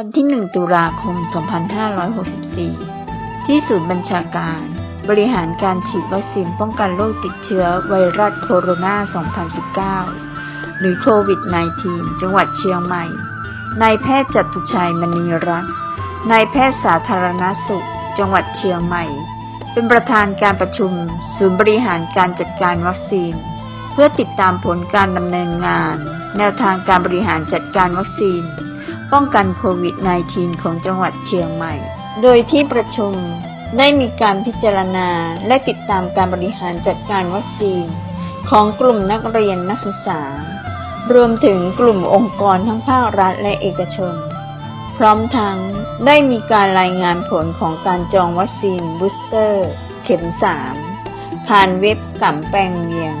ันที่ 1 ตุลาคม 2564 ที่ศูนย์บัญชาการ บริหารการฉีดวัคซีนป้องกันโรคติดเชื้อไวรัสโคโรนา 2019 หรือโควิด -19 จังหวัดเชียงใหม่ นายแพทย์จตุชัยมณีรัตน์นายแพทย์สาธารณสุข จังหวัดเชียงใหม่ เป็นประธานการประชุม ศูนย์บริหารการจัดการวัคซีน เพื่อติดตามผลการดำเนินงาน แนวทางการบริหารจัดการวัคซีน ป้องกันโควิด -19 ของจังหวัดเชียงใหม่ โดยที่ประชุมได้มีการพิจารณาและติดตามการบริหารจัดการวัคซีน ของกลุ่มนักเรียนนักศึกษา รวมถึงกลุ่มองค์กรทั้งภาครัฐและเอกชน พร้อมทั้งได้มีการรายงานผลของการจองวัคซีนบูสเตอร์ เข็ม 3 ผ่านเว็บกัมแปงเวียง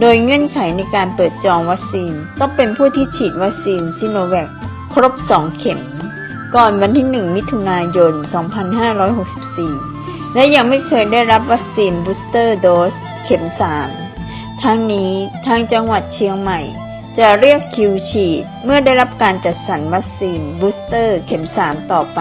โดยเงื่อนไขในการเปิดจองวัคซีนต้องเป็นผู้ที่ฉีดวัคซีนซิโนแวค ครบ 2 เข็ม ก่อนวันที่ 1 มิถุนายน 2564 และยังไม่เคยได้รับวัคซีนบูสเตอร์โดสเข็ม 3 ทั้งนี้ทางจังหวัดเชียงใหม่ จะเรียกคิวฉีด เมื่อได้รับการจัดสรรวัคซีนบูสเตอร์เข็ม 3 ต่อไป